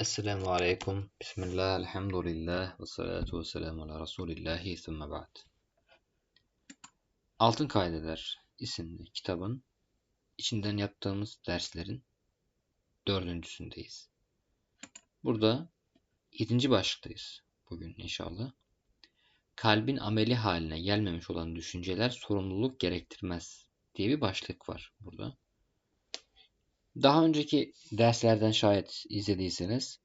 Esselamu Aleyküm. Bismillah, elhamdülillah ve salatu ve selamu ala Resulillahi sümme ba'd. Altın Kaideler isimli kitabın içinden yaptığımız derslerin dördüncüsündeyiz. Burada yedinci başlıktayız bugün inşallah. Kalbin ameli haline gelmemiş olan düşünceler sorumluluk gerektirmez diye bir başlık var burada. Daha önceki derslerden şayet izlediyseniz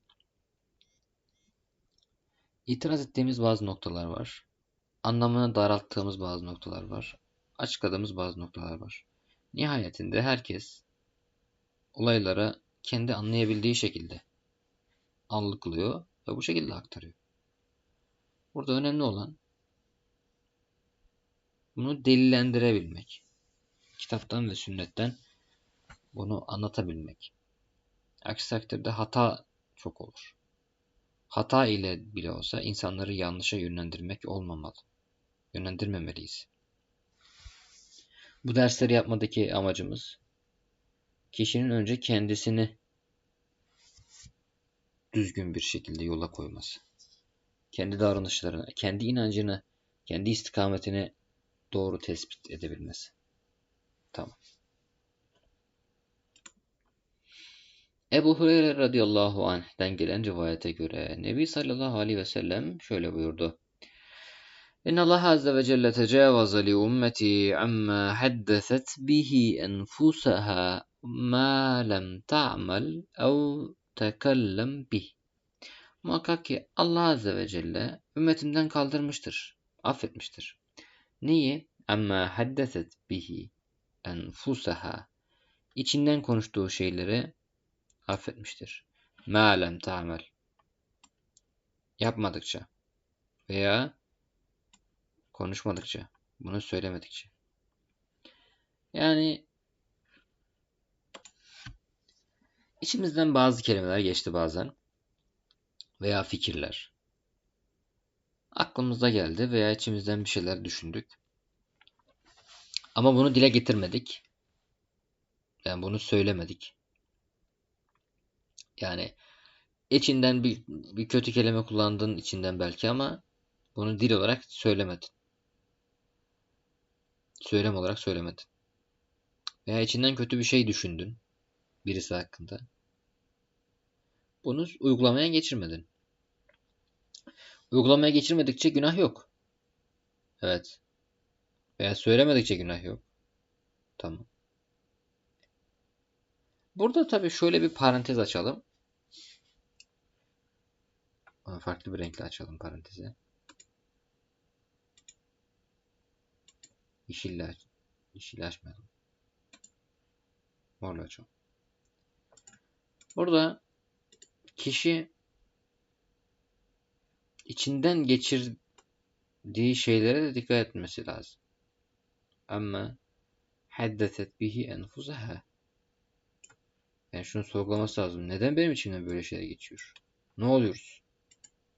itiraz ettiğimiz bazı noktalar var. Anlamını daralttığımız bazı noktalar var. Açıkladığımız bazı noktalar var. Nihayetinde herkes olaylara kendi anlayabildiği şekilde anlıklıyor ve bu şekilde aktarıyor. Burada önemli olan bunu delillendirebilmek. Kitaptan ve sünnetten bunu anlatabilmek. Aksi takdirde hata çok olur. Hata ile bile olsa insanları yanlışa yönlendirmek olmamalı. Yönlendirmemeliyiz. Bu dersleri yapmadaki amacımız kişinin önce kendisini düzgün bir şekilde yola koyması. Kendi davranışlarını, kendi inancını, kendi istikametini doğru tespit edebilmesi. Tamam. Ebu Hureyre radıyallahu anh'den gelen rivayete göre Nebi sallallahu aleyhi ve sellem şöyle buyurdu. İnna Allah azze ve celle tecavaza li ummeti amma haddeset bihi enfusaha ma lem ta'mal ev tekellem bih. Muhakkak ki Allah azze ve celle ümmetimden kaldırmıştır, affetmiştir. Neyi? Amma haddeset bihi enfusaha. İçinden konuştuğu şeyleri affetmiştir. Mâlem ta'mel. Yapmadıkça veya konuşmadıkça, bunu söylemedikçe. Yani içimizden bazı kelimeler geçti bazen veya fikirler. Aklımıza geldi veya içimizden bir şeyler düşündük. Ama bunu dile getirmedik. Yani bunu söylemedik. Yani içinden bir, bir kötü kelime kullandın içinden belki ama bunu dil olarak söylemedin. Söylem olarak söylemedin. Veya içinden kötü bir şey düşündün birisi hakkında. Bunu uygulamaya geçirmedin. Uygulamaya geçirmedikçe günah yok. Evet. Veya söylemedikçe günah yok. Tamam. Burada tabii şöyle bir parantez açalım. Farklı bir renkle açalım parantezi. Yeşille, aç yeşille açmayalım. Morla açalım. Burada kişi içinden geçirdiği şeylere de dikkat etmesi lazım. Ama haddeset bihi enfusaha yani şunu sorgulaması lazım. Neden benim içimden böyle şeyler geçiyor? Ne oluyoruz?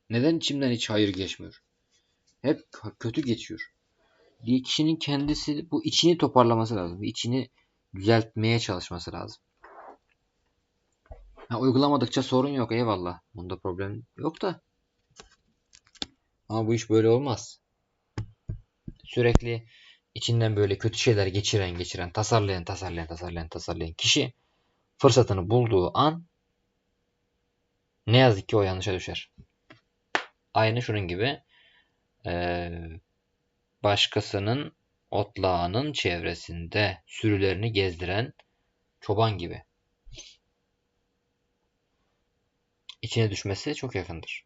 Neden içimden hiç hayır geçmiyor? Hep kötü geçiyor. Diye kişinin kendisi bu içini toparlaması lazım. İçini düzeltmeye çalışması lazım. Ha, uygulamadıkça sorun yok eyvallah. Bunda problem yok da. Ama bu iş böyle olmaz. Sürekli içinden böyle kötü şeyler geçiren geçiren, tasarlayan tasarlayan tasarlayan tasarlayan kişi fırsatını bulduğu an ne yazık ki o yanlışa düşer. Aynı şunun gibi e, başkasının otlağının çevresinde sürülerini gezdiren çoban gibi. İçine düşmesi çok yakındır.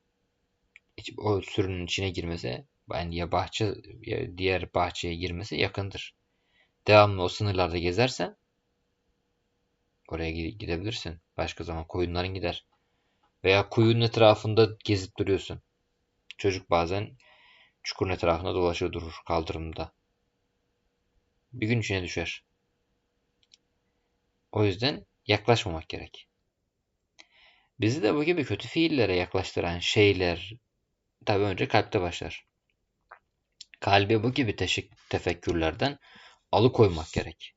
O sürünün içine girmesi yani ya bahçe ya diğer bahçeye girmesi yakındır. Devamlı o sınırlarda gezersen Oraya gidebilirsin. Başka zaman koyunların gider. Veya kuyunun etrafında gezip duruyorsun. Çocuk bazen çukurun etrafında dolaşır durur kaldırımda. Bir gün içine düşer. O yüzden yaklaşmamak gerek. Bizi de bu gibi kötü fiillere yaklaştıran şeyler tabi önce kalpte başlar. Kalbi bu gibi teşik, tefekkürlerden alıkoymak gerek.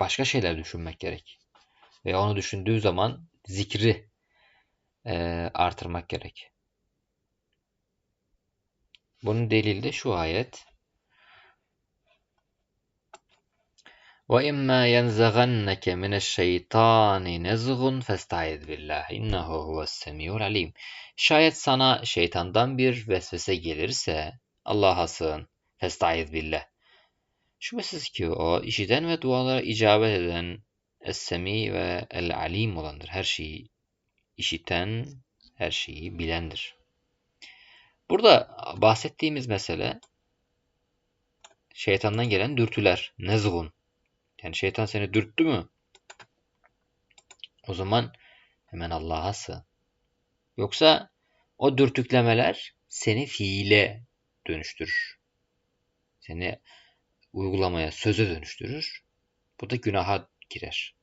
Başka şeyler düşünmek gerek veya onu düşündüğü zaman zikri e, artırmak gerek. Bunun delili de şu ayet. وَإِمَّا يَنْزَغَنَّكَ مِنَ الشَّيْطَانِ نَزْغٌ فَاسْتَعِذْ بِاللّٰهِ اِنَّهُ هُوَ السَّمِيعُ الْعَلِيمُ Şayet sana şeytandan bir vesvese gelirse Allah'a sığın. Festaiz billah. Şüphesiz ki o işiten ve dualara icabet eden Es-Semi ve El-Alim olandır. Her şeyi işiten, her şeyi bilendir. Burada bahsettiğimiz mesele şeytandan gelen dürtüler. Nezgun. Yani şeytan seni dürttü mü? O zaman hemen Allah'a sığın. Yoksa o dürtüklemeler seni fiile dönüştürür. Seni uygulamaya, söze dönüştürür. Bu da günaha girer.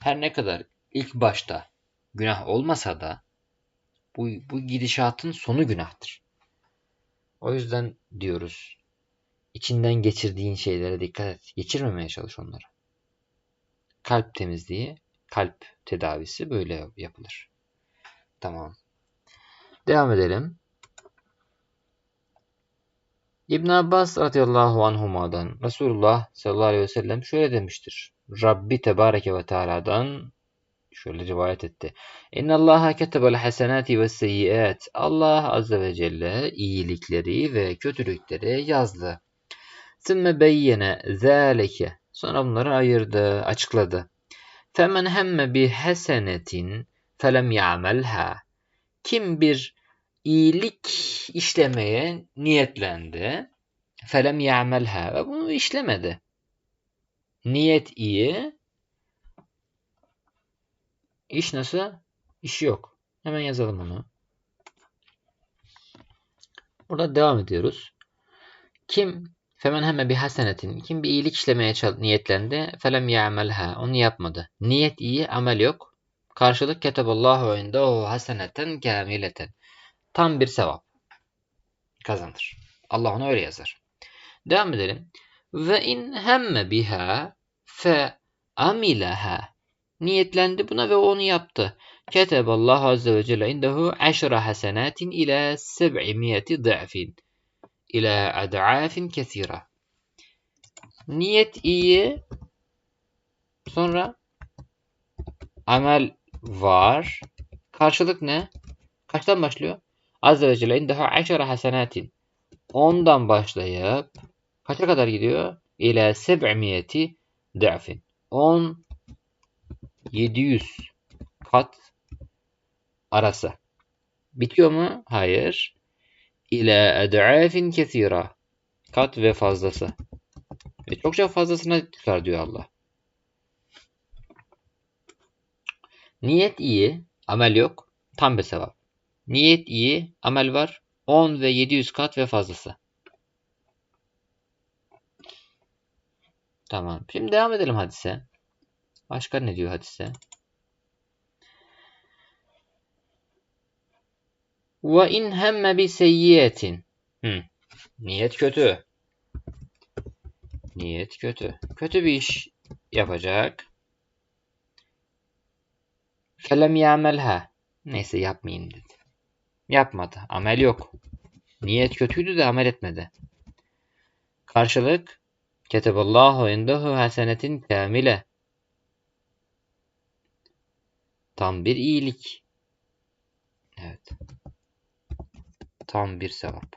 Her ne kadar ilk başta günah olmasa da bu, bu gidişatın sonu günahtır. O yüzden diyoruz içinden geçirdiğin şeylere dikkat et. Geçirmemeye çalış onları. Kalp temizliği, kalp tedavisi böyle yapılır. Tamam. Devam edelim. İbn Abbas radıyallahu anhuma'dan Resulullah sallallahu aleyhi ve sellem şöyle demiştir. Rabbi tebareke ve teala'dan şöyle rivayet etti. İnna Allaha ketebel hasenati ve seyyiat. Allah azze ve celle iyilikleri ve kötülükleri yazdı. Sümme beyyene zâleke. Sonra bunları ayırdı, açıkladı. Femen hemme bi hasenetin felem ya'melha. Kim bir iyilik işlemeye niyetlendi. Felem ya'melha ve bunu işlemedi. Niyet iyi. İş nasıl? İş yok. Hemen yazalım onu. Burada devam ediyoruz. Kim femen hemme bir hasenetin kim bir iyilik işlemeye niyetlendi felem ya'melha onu yapmadı. Niyet iyi, amel yok. Karşılık keteballahu indehu haseneten kamileten. Tam bir sevap kazanır. Allah onu öyle yazar. Devam edelim. Ve in hemme biha fe amilaha. Niyetlendi buna ve onu yaptı. Keteballahu azze ve celle indehu aşra hasenatin ila seb'imiyeti ضعfin. İla ad'afin kesira. Niyet iyi. Sonra amel var. Karşılık ne? Kaçtan başlıyor? Azze ve Celle indehu aşara hasenatin. Ondan başlayıp kaça kadar gidiyor? İle seb'miyeti da'fin. 10 700 kat arası. Bitiyor mu? Hayır. İle ed'afin kesira. Kat ve fazlası. Ve çokça fazlasına tutar diyor Allah. Niyet iyi, amel yok. Tam bir sevap. Niyet iyi, amel var. 10 ve 700 kat ve fazlası. Tamam. Şimdi devam edelim hadise. Başka ne diyor hadise? Ve in hemme bi seyyiyetin. Niyet kötü. Niyet kötü. Kötü bir iş yapacak. Felem yamelha. Neyse yapmayayım dedi. Yapmadı. Amel yok. Niyet kötüydü de amel etmedi. Karşılık Keteballahu indehu hasenetin kamile. Tam bir iyilik. Evet. Tam bir sevap.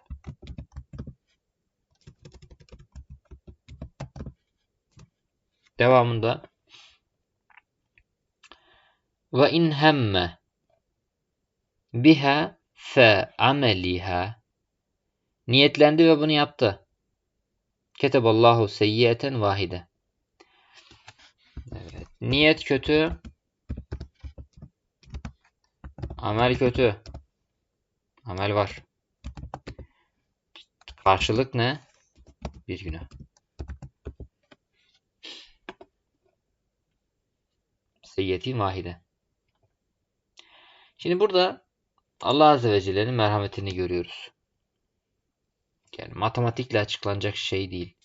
Devamında ve in hemme biha fe ameliha niyetlendi ve bunu yaptı. Keteballahu seyyiyeten vahide. Evet. Niyet kötü. Amel kötü. Amel var. Karşılık ne? Bir günah. Seyyiyetin vahide. Şimdi burada Allah Azze ve Celle'nin merhametini görüyoruz. Yani matematikle açıklanacak şey değil.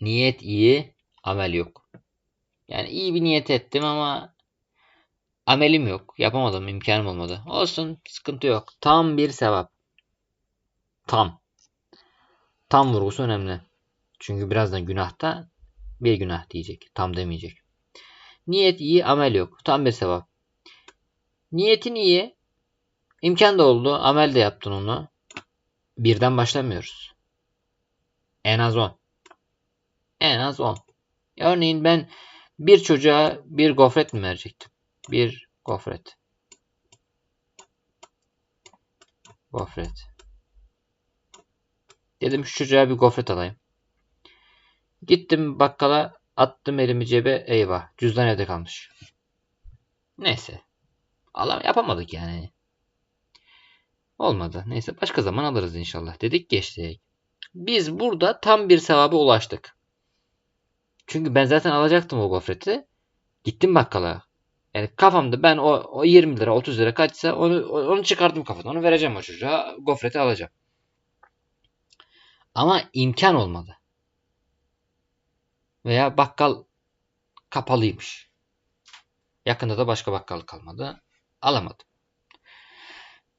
Niyet iyi, amel yok. Yani iyi bir niyet ettim ama Amelim yok. Yapamadım. imkanım olmadı. Olsun. Sıkıntı yok. Tam bir sevap. Tam. Tam vurgusu önemli. Çünkü birazdan günahta bir günah diyecek. Tam demeyecek. Niyet iyi, amel yok. Tam bir sevap. Niyetin iyi. İmkan da oldu. Amel de yaptın onu. Birden başlamıyoruz. En az 10. En az 10. Örneğin ben bir çocuğa bir gofret mi verecektim? Bir gofret. Gofret. Dedim şu çocuğa bir gofret alayım. Gittim bakkala attım elimi cebe eyvah cüzdan evde kalmış. Neyse. Alam yapamadık yani. Olmadı. Neyse başka zaman alırız inşallah dedik geçtik. Biz burada tam bir sevaba ulaştık. Çünkü ben zaten alacaktım o gofreti. Gittim bakkala. Yani kafamda ben o, o 20 lira 30 lira kaçsa onu onu çıkardım kafadan. Onu vereceğim o çocuğa. Gofreti alacağım. Ama imkan olmadı. Veya bakkal kapalıymış. Yakında da başka bakkal kalmadı. Alamadım.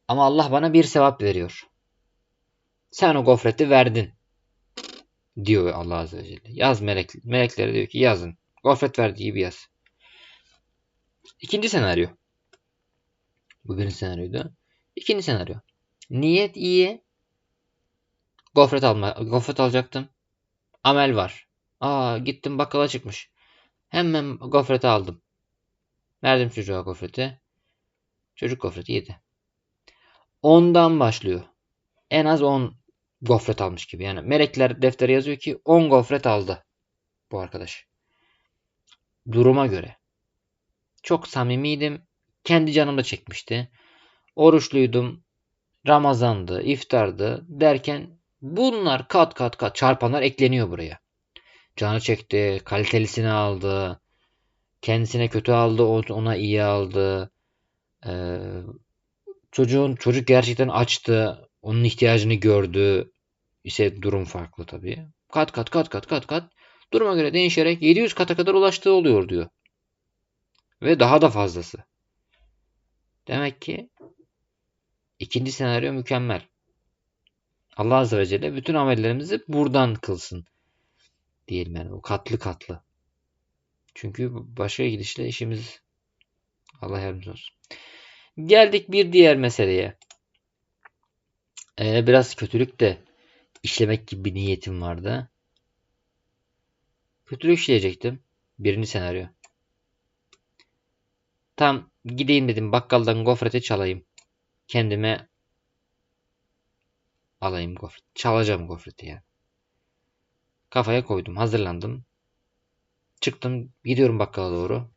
Ama Allah bana bir sevap veriyor. Sen o gofreti verdin. Diyor Allah Azze ve Celle. Yaz melek, meleklere diyor ki yazın. Gofret verdiği gibi yaz. İkinci senaryo. Bu birinci senaryoydu. İkinci senaryo. Niyet iyi. Gofret alma, gofret alacaktım. Amel var. Aa gittim bakkala çıkmış. Hemen gofreti aldım. Verdim çocuğa gofreti. Çocuk gofreti yedi. Ondan başlıyor. En az 10 gofret almış gibi. Yani melekler deftere yazıyor ki 10 gofret aldı bu arkadaş. Duruma göre. Çok samimiydim. Kendi canım da çekmişti. Oruçluydum. Ramazandı, iftardı derken bunlar kat kat kat çarpanlar ekleniyor buraya. Canı çekti, kalitelisini aldı. Kendisine kötü aldı, ona iyi aldı. Ee, çocuğun çocuk gerçekten açtı. Onun ihtiyacını gördü. İşte durum farklı tabii. Kat kat kat kat kat kat duruma göre değişerek 700 kata kadar ulaştığı oluyor diyor. Ve daha da fazlası. Demek ki ikinci senaryo mükemmel. Allah Azze ve Celle bütün amellerimizi buradan kılsın. Diyelim yani o katlı katlı. Çünkü başka gidişle işimiz Allah yardımcı olsun. Geldik bir diğer meseleye. Ee, biraz kötülük de işlemek gibi bir niyetim vardı. Kötülük işleyecektim. Birinci senaryo. Tam gideyim dedim bakkaldan gofreti çalayım. Kendime alayım gofret. Çalacağım gofreti yani. Kafaya koydum. Hazırlandım. Çıktım. Gidiyorum bakkala doğru.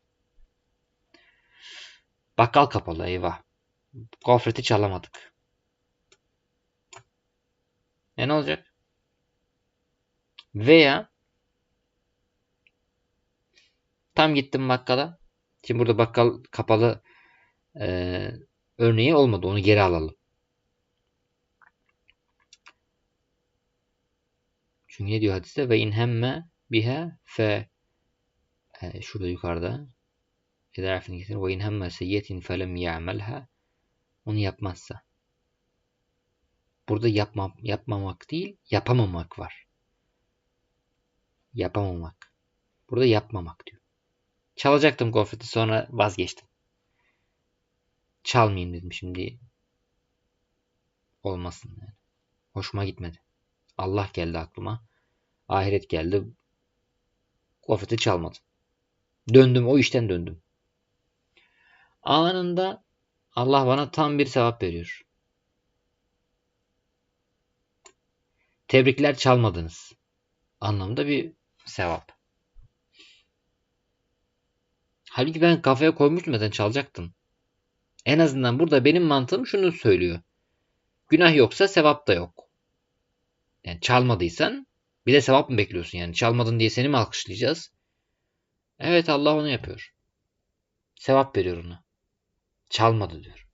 Bakkal kapalı eyvah. Gofreti çalamadık. E ne olacak? Veya tam gittim bakkala. Şimdi burada bakkal kapalı e, örneği olmadı. Onu geri alalım. Çünkü ne diyor hadiste? Ve in hemme biha fe e, şurada yukarıda İza harfini getir. Ve in hemme seyyetin felem ya'melha onu yapmazsa. Burada yapma, yapmamak değil, yapamamak var. Yapamamak. Burada yapmamak diyor. Çalacaktım gofreti sonra vazgeçtim. Çalmayayım dedim şimdi. Olmasın yani. Hoşuma gitmedi. Allah geldi aklıma. Ahiret geldi. Gofreti çalmadım. Döndüm o işten döndüm. Anında Allah bana tam bir sevap veriyor. Tebrikler çalmadınız. Anlamda bir sevap. Halbuki ben kafaya koymuştum zaten çalacaktım. En azından burada benim mantığım şunu söylüyor. Günah yoksa sevap da yok. Yani çalmadıysan bir de sevap mı bekliyorsun yani? Çalmadın diye seni mi alkışlayacağız? Evet Allah onu yapıyor. Sevap veriyor ona. Çalmadı diyor.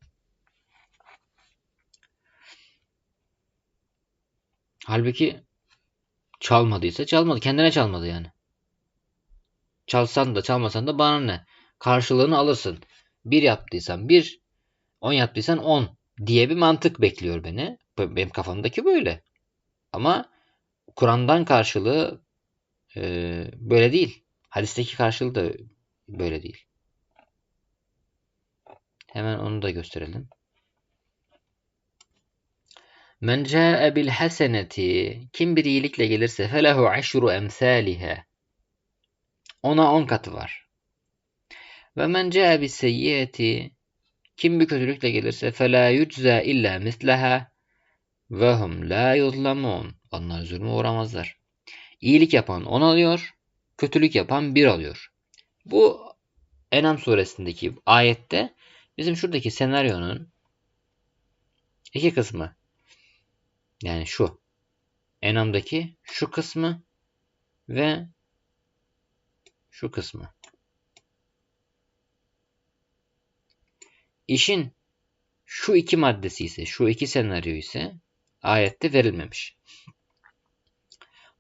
Halbuki çalmadıysa çalmadı. Kendine çalmadı yani. Çalsan da çalmasan da bana ne? Karşılığını alırsın. 1 yaptıysan 1, 10 yaptıysan 10 diye bir mantık bekliyor beni. Benim kafamdaki böyle. Ama Kur'an'dan karşılığı e, böyle değil. Hadisteki karşılığı da böyle değil. Hemen onu da gösterelim. Men ca'e bil haseneti kim bir iyilikle gelirse felehu aşru emsaliha ona on katı var. Ve men ca'e bis seyyiyeti kim bir kötülükle gelirse fela yucza illa misleha ve hum la yuzlamun. Onlar zulme uğramazlar. İyilik yapan on alıyor, kötülük yapan bir alıyor. Bu Enam suresindeki ayette bizim şuradaki senaryonun iki kısmı. Yani şu. Enam'daki şu kısmı ve şu kısmı. İşin şu iki maddesi ise, şu iki senaryo ise ayette verilmemiş.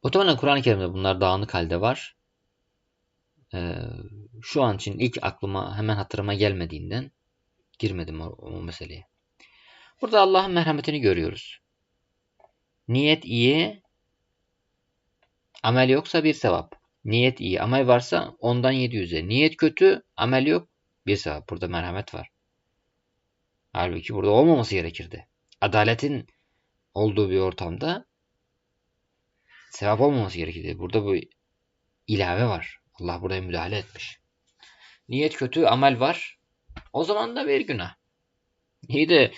Muhtemelen Kur'an-ı Kerim'de bunlar dağınık halde var. Ee, şu an için ilk aklıma hemen hatırıma gelmediğinden girmedim o, o meseleye. Burada Allah'ın merhametini görüyoruz. Niyet iyi, amel yoksa bir sevap. Niyet iyi, amel varsa ondan 700'e. Niyet kötü, amel yok, bir sevap. Burada merhamet var. Halbuki burada olmaması gerekirdi. Adaletin olduğu bir ortamda sevap olmaması gerekirdi. Burada bu ilave var. Allah burada müdahale etmiş. Niyet kötü, amel var. O zaman da bir günah. İyi de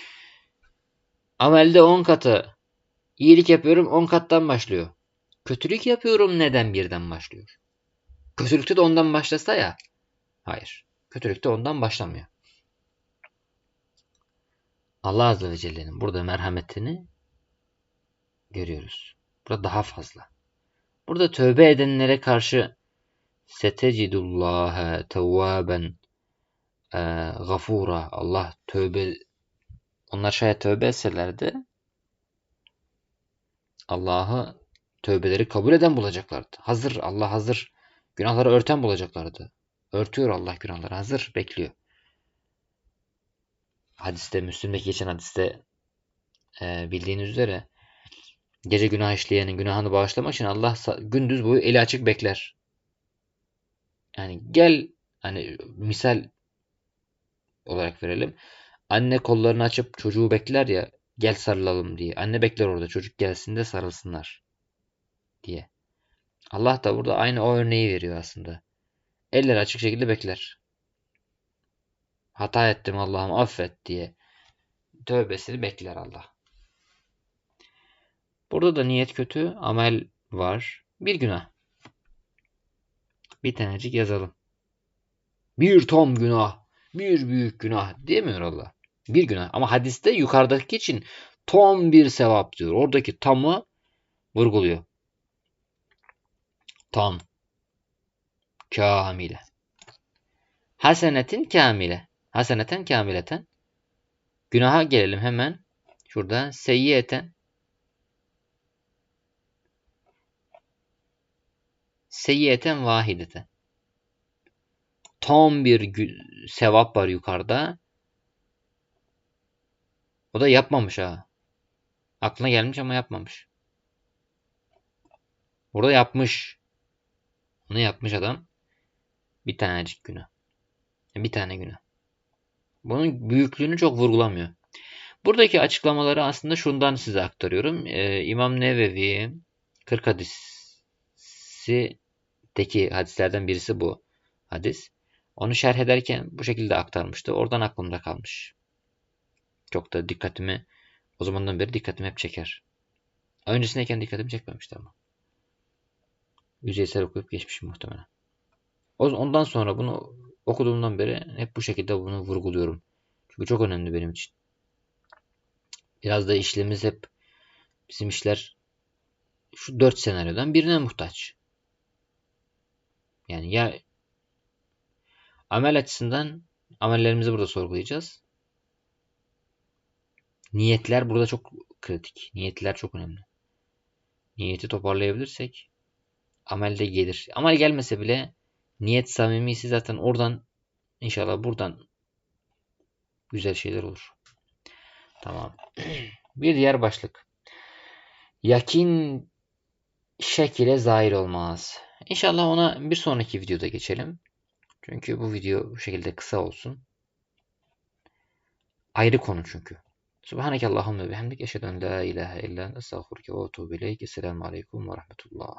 amelde 10 katı iyilik yapıyorum 10 kattan başlıyor. Kötülük yapıyorum neden birden başlıyor? Kötülükte de ondan başlasa ya. Hayır. Kötülükte ondan başlamıyor. Allah Azze ve Celle'nin burada merhametini görüyoruz. Burada daha fazla. Burada tövbe edenlere karşı setecidullâhe tevvâben e, gafura Allah tövbe onlar şayet tövbe etselerdi Allah'ı tövbeleri kabul eden bulacaklardı. Hazır Allah hazır günahları örten bulacaklardı. Örtüyor Allah günahları hazır bekliyor hadiste, Müslüm'deki geçen hadiste e, bildiğiniz üzere gece günah işleyenin günahını bağışlamak için Allah gündüz boyu eli açık bekler. Yani gel hani misal olarak verelim. Anne kollarını açıp çocuğu bekler ya gel sarılalım diye. Anne bekler orada çocuk gelsin de sarılsınlar diye. Allah da burada aynı o örneği veriyor aslında. Eller açık şekilde bekler hata ettim Allah'ım affet diye tövbesini bekler Allah. Burada da niyet kötü, amel var. Bir günah. Bir tanecik yazalım. Bir tam günah, bir büyük günah demiyor Allah. Bir günah. Ama hadiste yukarıdaki için tam bir sevap diyor. Oradaki tamı vurguluyor. Tam. Kamile. Hasenetin kamile. Haseneten kamileten. Günaha gelelim hemen. Şurada seyyiyeten. Seyyiyeten vahideten. Tam bir sevap var yukarıda. O da yapmamış ha. Aklına gelmiş ama yapmamış. Burada yapmış. Onu yapmış adam. Bir tanecik günah. Bir tane günah. Bunun büyüklüğünü çok vurgulamıyor. Buradaki açıklamaları aslında şundan size aktarıyorum. Ee, İmam Nevevi 40 hadisteki hadislerden birisi bu hadis. Onu şerh ederken bu şekilde aktarmıştı. Oradan aklımda kalmış. Çok da dikkatimi o zamandan beri dikkatimi hep çeker. Öncesindeyken dikkatimi çekmemişti ama. Yüzeysel okuyup geçmişim muhtemelen. Ondan sonra bunu okuduğumdan beri hep bu şekilde bunu vurguluyorum. Çünkü çok önemli benim için. Biraz da işlemimiz hep bizim işler şu dört senaryodan birine muhtaç. Yani ya amel açısından amellerimizi burada sorgulayacağız. Niyetler burada çok kritik. Niyetler çok önemli. Niyeti toparlayabilirsek amelde gelir. Amel gelmese bile niyet samimiyse zaten oradan inşallah buradan güzel şeyler olur. Tamam. Bir diğer başlık. Yakin şekile zahir olmaz. İnşallah ona bir sonraki videoda geçelim. Çünkü bu video bu şekilde kısa olsun. Ayrı konu çünkü. Subhaneke Allahümme bihamdik. Eşheden la ilahe illa estağfurke ve etubu ileyk. Esselamu aleyküm ve rahmetullah.